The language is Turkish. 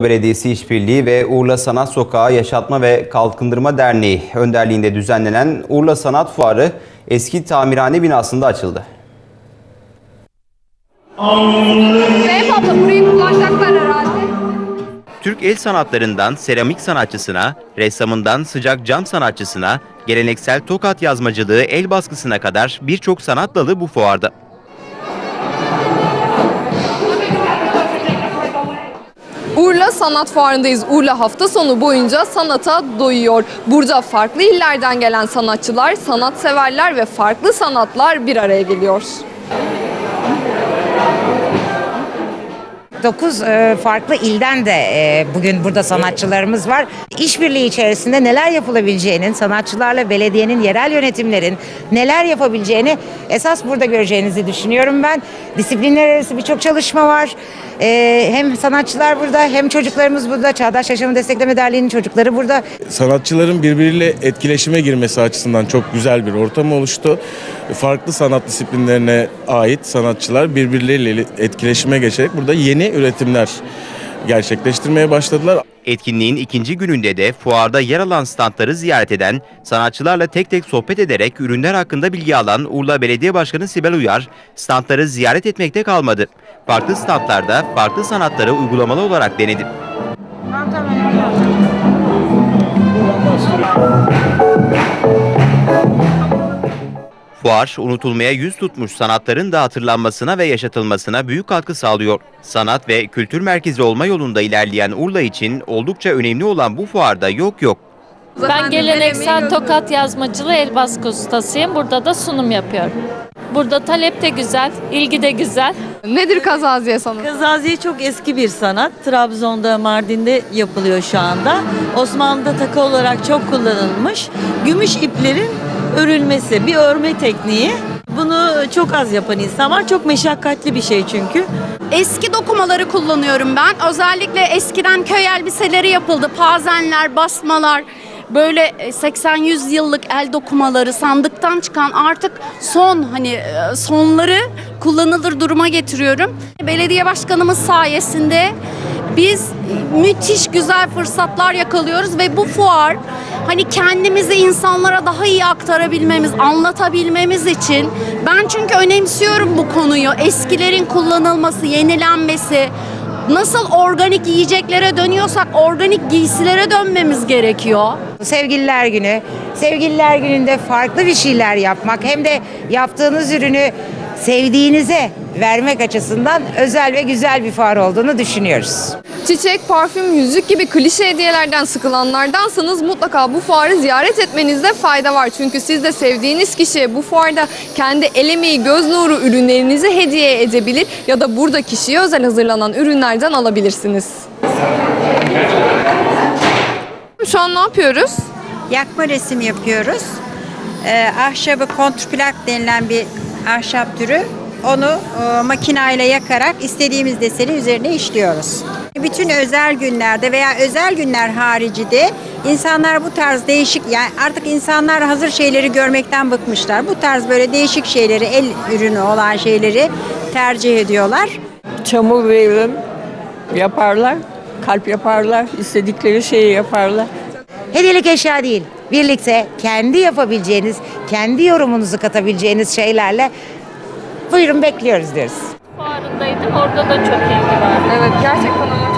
Belediyesi İşbirliği ve Urla Sanat Sokağı Yaşatma ve Kalkındırma Derneği önderliğinde düzenlenen Urla Sanat Fuarı eski tamirhane binasında açıldı. Zeynep abla burayı kullanacaklar herhalde. Türk el sanatlarından seramik sanatçısına, ressamından sıcak cam sanatçısına, geleneksel tokat yazmacılığı el baskısına kadar birçok sanat dalı bu fuarda. Urla Sanat Fuarı'ndayız. Urla hafta sonu boyunca sanata doyuyor. Burada farklı illerden gelen sanatçılar, sanatseverler ve farklı sanatlar bir araya geliyor. 9 e, farklı ilden de e, bugün burada sanatçılarımız var. İşbirliği içerisinde neler yapılabileceğinin, sanatçılarla belediyenin, yerel yönetimlerin neler yapabileceğini esas burada göreceğinizi düşünüyorum ben. Disiplinler arası birçok çalışma var. E, hem sanatçılar burada hem çocuklarımız burada. Çağdaş Yaşamı Destekleme Derneği'nin çocukları burada. sanatçıların birbiriyle etkileşime girmesi açısından çok güzel bir ortam oluştu. Farklı sanat disiplinlerine ait sanatçılar birbirleriyle etkileşime geçerek burada yeni üretimler gerçekleştirmeye başladılar. Etkinliğin ikinci gününde de fuarda yer alan standları ziyaret eden, sanatçılarla tek tek sohbet ederek ürünler hakkında bilgi alan Urla Belediye Başkanı Sibel Uyar, standları ziyaret etmekte kalmadı. Farklı standlarda farklı sanatları uygulamalı olarak denedi. Fuar, unutulmaya yüz tutmuş sanatların da hatırlanmasına ve yaşatılmasına büyük katkı sağlıyor. Sanat ve kültür merkezi olma yolunda ilerleyen Urla için oldukça önemli olan bu fuarda yok yok. Ben geleneksel tokat yazmacılığı el baskı ustasıyım. Burada da sunum yapıyorum. Burada talep de güzel, ilgi de güzel. Nedir kazaziye sanatı? Kazaziye çok eski bir sanat. Trabzon'da, Mardin'de yapılıyor şu anda. Osmanlı'da takı olarak çok kullanılmış. Gümüş iplerin örülmesi, bir örme tekniği. Bunu çok az yapan insan var. Çok meşakkatli bir şey çünkü. Eski dokumaları kullanıyorum ben. Özellikle eskiden köy elbiseleri yapıldı. Pazenler, basmalar, böyle 80-100 yıllık el dokumaları sandıktan çıkan artık son hani e, sonları kullanılır duruma getiriyorum. Belediye başkanımız sayesinde biz müthiş güzel fırsatlar yakalıyoruz ve bu fuar hani kendimizi insanlara daha iyi aktarabilmemiz, anlatabilmemiz için ben çünkü önemsiyorum bu konuyu. Eskilerin kullanılması, yenilenmesi, nasıl organik yiyeceklere dönüyorsak organik giysilere dönmemiz gerekiyor. Sevgililer Günü. Sevgililer Günü'nde farklı bir şeyler yapmak hem de yaptığınız ürünü sevdiğinize vermek açısından özel ve güzel bir fuar olduğunu düşünüyoruz. Çiçek, parfüm, yüzük gibi klişe hediyelerden sıkılanlardansanız mutlaka bu fuarı ziyaret etmenizde fayda var. Çünkü siz de sevdiğiniz kişiye bu fuarda kendi el emeği, göz nuru ürünlerinizi hediye edebilir ya da burada kişiye özel hazırlanan ürünlerden alabilirsiniz. Şu an ne yapıyoruz? yakma resim yapıyoruz. Ee, ahşabı kontrplak denilen bir ahşap türü. Onu e, makinayla yakarak istediğimiz deseni üzerine işliyoruz. Bütün özel günlerde veya özel günler harici de insanlar bu tarz değişik yani artık insanlar hazır şeyleri görmekten bıkmışlar. Bu tarz böyle değişik şeyleri, el ürünü olan şeyleri tercih ediyorlar. çamur veririm yaparlar, kalp yaparlar, istedikleri şeyi yaparlar. Hediyelik eşya değil. Birlikte kendi yapabileceğiniz, kendi yorumunuzu katabileceğiniz şeylerle buyurun bekliyoruz diyoruz. Fuarındaydım, orada da çok ilgi var. Evet gerçekten ama